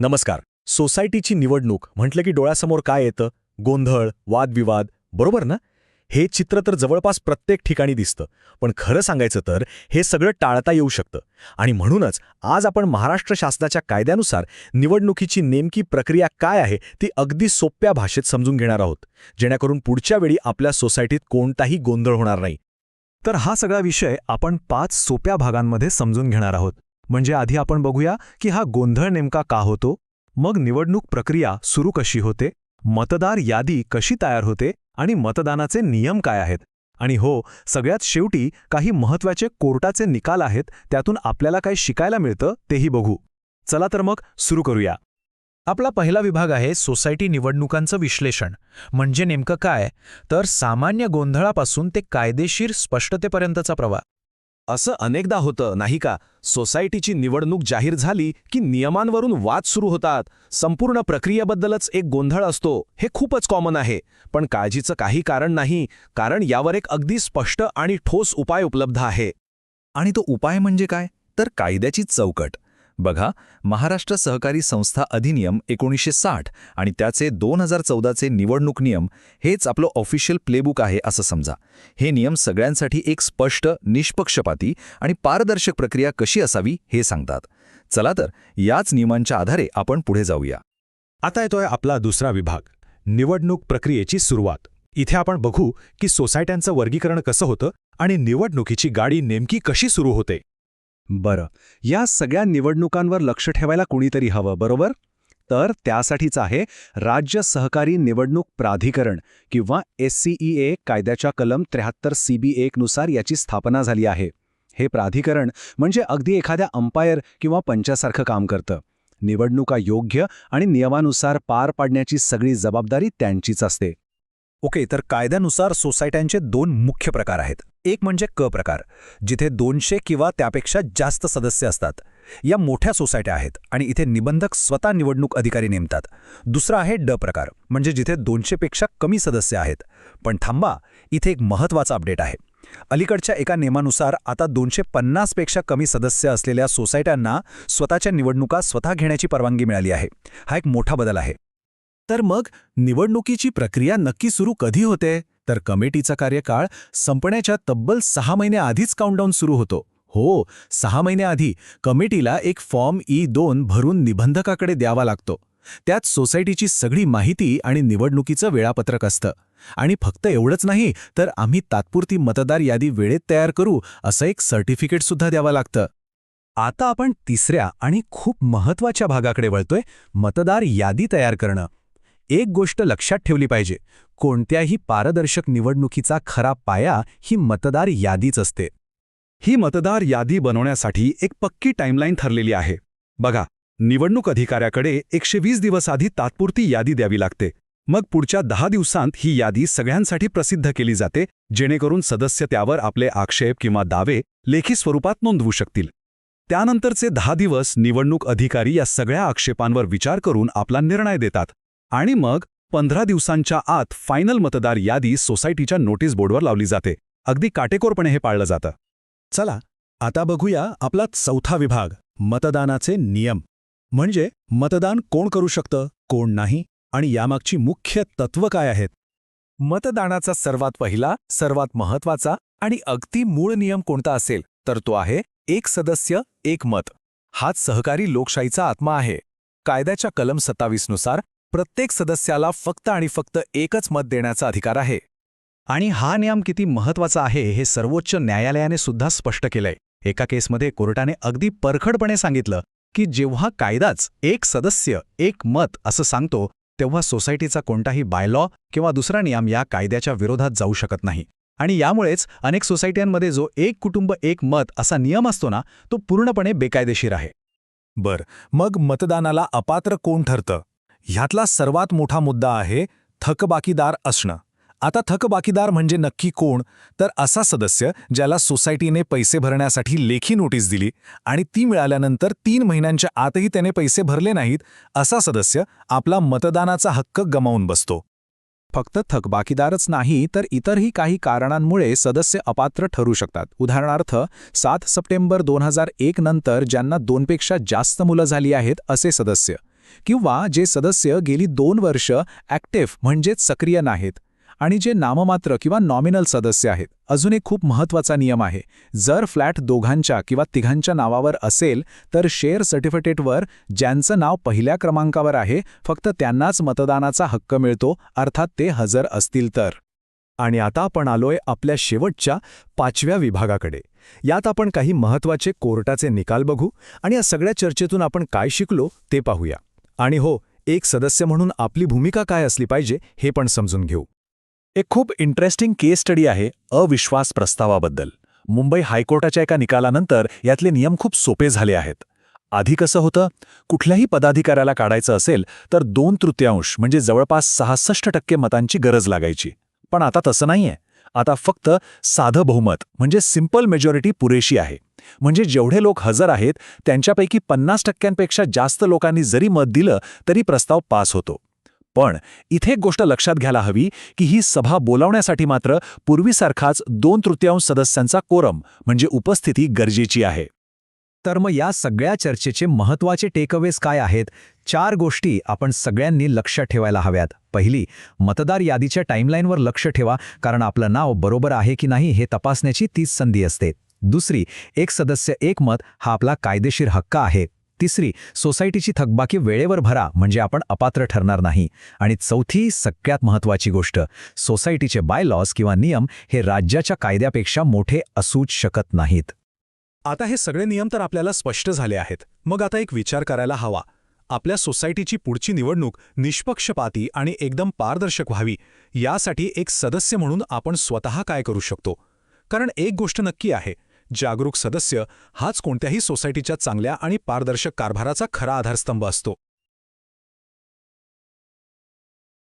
नमस्कार. सोसायटीची निवडणूक म्हटलं की डोळ्यासमोर काय येतं? गोंधळ वादविवाद बरोबर ना? हे चित्र तर जवळपास प्रत्येक ठिकाणी दिसतं. पण खरं सांगायचं तर हे सगळं टाळता येऊ शकतं. आणि म्हणूनच आज आपण महाराष्ट्र शासनाच्या कायद्यानुसार निवडणुकीची नेमकी प्रक्रिया काय आहे ती अगदी सोप्या भाषेत समजून घेणार आहोत. जेणेकरून पुढच्या वेळी आपल्या सोसायटीत कोणताही गोंधळ होणार नाही. तर हा सगळा विषय आपण पाच सोप्या भागांमध्ये समजून घेणार आहोत. म्हणजे आधी आपण बघूया की हा गोंधळ नेमका का होतो मग निवडणूक प्रक्रिया सुरू कशी होते मतदार यादी कशी तयार होते आणि मतदानाचे नियम काय आहेत. आणि हो सगळ्यात शेवटी काही महत्त्वाचे कोर्टाचे निकाल आहेत त्यातून आपल्याला काय शिकायला मिळतं तेही बघू. चला तर मग सुरू करूया. आपला पहिला विभाग आहे सोसायटी निवडणुकांचं विश्लेषण. म्हणजे नेमकं काय? तर सामान्य गोंधळापासून ते कायदेशीर स्पष्टतेपर्यंतचा प्रवाह. असं अनेकदा होतं नाही का? सोसायटीची निवडणूक जाहीर झाली की नियमांवरून वाद सुरू होतात. संपूर्ण प्रक्रियेबद्दलच एक गोंधळ असतो. हे खूपच कॉमन आहे. पण काळजीचं काही कारण नाही कारण यावर एक अगदी स्पष्ट आणि ठोस उपाय उपलब्ध आहे. आणि तो उपाय म्हणजे काय? तर कायद्याची चौकट. बघा महाराष्ट्र सहकारी संस्था अधिनियम एकोणीसशे साठ आणि त्याचे दोन हजार चौदाचे निवडणूक नियम हेच आपलं ऑफिशियल प्लेबुक आहे असं समजा. हे नियम सगळ्यांसाठी एक स्पष्ट निष्पक्षपाती आणि पारदर्शक प्रक्रिया कशी असावी हे सांगतात. चला तर याच नियमांच्या आधारे आपण पुढे जाऊया. आता येतोय आपला दुसरा विभाग निवडणूक प्रक्रियेची सुरुवात. इथे आपण बघू की सोसायट्यांचं वर्गीकरण कसं होतं आणि निवडणुकीची गाडी नेमकी कशी सुरू होते. बरं. या सगळ्या निवडणुकांवर लक्ष ठेवायला कुणीतरी हवं बरोबर? तर त्यासाठीच आहे राज्य सहकारी निवडणूक प्राधिकरण किंवा एस ए कायद्याच्या कलम त्र्याहत्तर सी बी एकनुसार याची स्थापना झाली आहे. हे प्राधिकरण म्हणजे अगदी एखाद्या अंपायर किंवा पंचासारखं काम करतं. निवडणुका योग्य आणि नियमानुसार पार पाडण्याची सगळी जबाबदारी त्यांचीच असते. ओके तर कायद्यानुसार सोसायट्यांचे दोन मुख्य प्रकार आहेत. एक म्हणजे क प्रकार जिथे दोनशे किंवा त्यापेक्षा जास्त सदस्य असतात. या मोठ्या सोसायट्या आहेत आणि इथे निबंधक स्वतः निवडणूक अधिकारी नेमतात. दुसरा आहे ड प्रकार म्हणजे जिथे दोनशेपेक्षा कमी सदस्य आहेत. पण थांबा इथे एक महत्त्वाचा अपडेट आहे. अलीकडच्या एका नियमानुसार आता दोनशे पन्नासपेक्षा कमी सदस्य असलेल्या सोसायट्यांना स्वतःच्या निवडणुका स्वतः घेण्याची परवानगी मिळाली आहे. हा एक मोठा बदल आहे. तर मग निवडणुकीची प्रक्रिया नक्की सुरू कधी होते? तर कमिटीचा कार्यकाळ संपण्याच्या तब्बल सहा महिन्याआधीच काउंटडाऊन सुरू होतो. हो सहा महिन्याआधी कमिटीला एक फॉर्म ई दोन भरून निबंधकाकडे द्यावा लागतो. त्यात सोसायटीची सगळी माहिती आणि निवडणुकीचं वेळापत्रक असतं. आणि फक्त एवढंच नाही तर आम्ही तात्पुरती मतदार यादी वेळेत तयार करू असं एक सर्टिफिकेटसुद्धा द्यावं लागतं. आता आपण तिसऱ्या आणि खूप महत्त्वाच्या भागाकडे वळतोय मतदार यादी तयार करणं. एक गोष्ट लक्षात ठेवली पाहिजे कोणत्याही पारदर्शक निवडणुकीचा खरा पाया ही मतदार यादीच असते. ही मतदार यादी बनवण्यासाठी एक पक्की टाईमलाईन ठरलेली आहे. बघा निवडणूक अधिकाऱ्याकडे एकशे वीस दिवस आधी तात्पुरती यादी द्यावी लागते. मग पुढच्या दहा दिवसांत ही यादी सगळ्यांसाठी प्रसिद्ध केली जाते जेणेकरून सदस्य त्यावर आपले आक्षेप किंवा दावे लेखी स्वरूपात नोंदवू शकतील. त्यानंतरचे दहा दिवस निवडणूक अधिकारी या सगळ्या आक्षेपांवर विचार करून आपला निर्णय देतात. आणि मग पंधरा दिवसांच्या आत फायनल मतदार यादी सोसायटीच्या नोटीस बोर्डवर लावली जाते. अगदी काटेकोरपणे हे पाळलं जातं. चला आता बघूया आपला चौथा विभाग मतदानाचे नियम. म्हणजे मतदान कोण करू शकतं कोण नाही आणि यामागची मुख्य तत्व काय आहेत? मतदानाचा सर्वात पहिला सर्वात महत्त्वाचा आणि अगदी मूळ नियम कोणता असेल तर तो आहे एक सदस्य एक मत. हाच सहकारी लोकशाहीचा आत्मा आहे. कायद्याच्या कलम सत्तावीसनुसार प्रत्येक सदस्याला फक्त आणि फक्त एकच मत देण्याचा अधिकार आहे. आणि हा नियम किती महत्त्वाचा आहे हे सर्वोच्च न्यायालयाने सुद्धा स्पष्ट केलंय. एका केसमध्ये कोर्टाने अगदी परखडपणे सांगितलं की जेव्हा कायदाच एक सदस्य एक मत असं सांगतो तेव्हा सोसायटीचा कोणताही बायलॉ किंवा दुसरा नियम या कायद्याच्या विरोधात जाऊ शकत नाही. आणि यामुळेच अनेक सोसायट्यांमध्ये जो एक कुटुंब एक मत असा नियम असतो ना तो पूर्णपणे बेकायदेशीर आहे. बर मग मतदानाला अपात्र कोण ठरतं? ह्यातला सर्वात मोठा मुद्दा आहे थकबाकीदार असणं. आता थकबाकीदार म्हणजे नक्की कोण? तर असा सदस्य ज्याला सोसायटीने पैसे भरण्यासाठी लेखी नोटीस दिली आणि ती मिळाल्यानंतर तीन महिन्यांच्या आतही त्याने पैसे भरले नाहीत असा सदस्य आपला मतदानाचा हक्क गमावून बसतो. फक्त थकबाकीदारच नाही तर इतरही काही कारणांमुळे सदस्य अपात्र ठरू शकतात. उदाहरणार्थ सात सप्टेंबर दोन हजार एक नंतर ज्यांना दोनपेक्षा जास्त मुलं झाली आहेत असे सदस्य. किंवा जे सदस्य गेली दोन वर्ष ॲक्टिव्ह म्हणजेच सक्रिय नाहीत आणि जे नाममात्र किंवा नॉमिनल सदस्य आहेत अजून एक खूप महत्त्वाचा नियम आहे. जर फ्लॅट दोघांच्या किंवा तिघांच्या नावावर असेल तर शेअर सर्टिफिकेटवर ज्यांचं नाव पहिल्या क्रमांकावर आहे फक्त त्यांनाच मतदानाचा हक्क मिळतो अर्थात ते हजर असतील तर. आणि आता आपण आलोय आपल्या शेवटच्या पाचव्या विभागाकडे. यात आपण काही महत्त्वाचे कोर्टाचे निकाल बघू आणि या सगळ्या चर्चेतून आपण काय शिकलो ते पाहूया. आणि हो एक सदस्य म्हणून आपली भूमिका काय असली पाहिजे हे पण समजून घेऊ. एक खूप इंटरेस्टिंग केस स्टडी आहे अविश्वास प्रस्तावाबद्दल. मुंबई हायकोर्टाच्या एका निकालानंतर यातले नियम खूप सोपे झाले आहेत. आधी कसं होतं? कुठल्याही पदाधिकाऱ्याला काढायचं असेल तर दोन तृतीयांश म्हणजे जवळपास सहासष्ट टक्के मतांची गरज लागायची. पण आता तसं नाहीये. आता फक्त साधं बहुमत म्हणजे सिंपल मेजॉरिटी पुरेशी आहे. म्हणजे जेवढे लोक हजर आहेत त्यांच्यापैकी पन्नास टक्क्यांपेक्षा जास्त लोकांनी जरी मत दिलं तरी प्रस्ताव पास होतो. पण इथे एक गोष्ट लक्षात घ्यायला हवी की ही सभा बोलावण्यासाठी मात्र पूर्वीसारखाच दोन तृतीयांश सदस्यांचा कोरम म्हणजे उपस्थिती गरजेची आहे. तर मग या सगळ्या चर्चेचे महत्त्वाचे टेकअवेज काय आहेत? चार गोष्टी आपण सगळ्यांनी लक्ष ठेवायला हव्यात. पहिली मतदार यादीच्या टाईमलाईनवर लक्ष ठेवा कारण आपलं नाव बरोबर आहे की नाही हे तपासण्याची तीच संधी असते. दुसरी एक सदस्य एक मत हा आपला कायदेशीर हक्क आहे. तिसरी सोसायटीची थकबाकी वेळेवर भरा म्हणजे आपण अपात्र ठरणार नाही. आणि चौथी सगळ्यात महत्त्वाची गोष्ट सोसायटीचे बायलॉज किंवा नियम हे राज्याच्या कायद्यापेक्षा मोठे असूच शकत नाहीत. आता हे सगळे नियम तर आपल्याला स्पष्ट झाले आहेत. मग आता एक विचार करायला हवा. आपल्या सोसायटीची पुढची निवडणूक निष्पक्षपाती आणि एकदम पारदर्शक व्हावी यासाठी एक सदस्य म्हणून आपण स्वतः काय करू शकतो? कारण एक गोष्ट नक्की आहे जागरूक सदस्य हाच कोणत्याही सोसायटीच्या चांगल्या आणि पारदर्शक कारभाराचा खरा आधारस्तंभ असतो.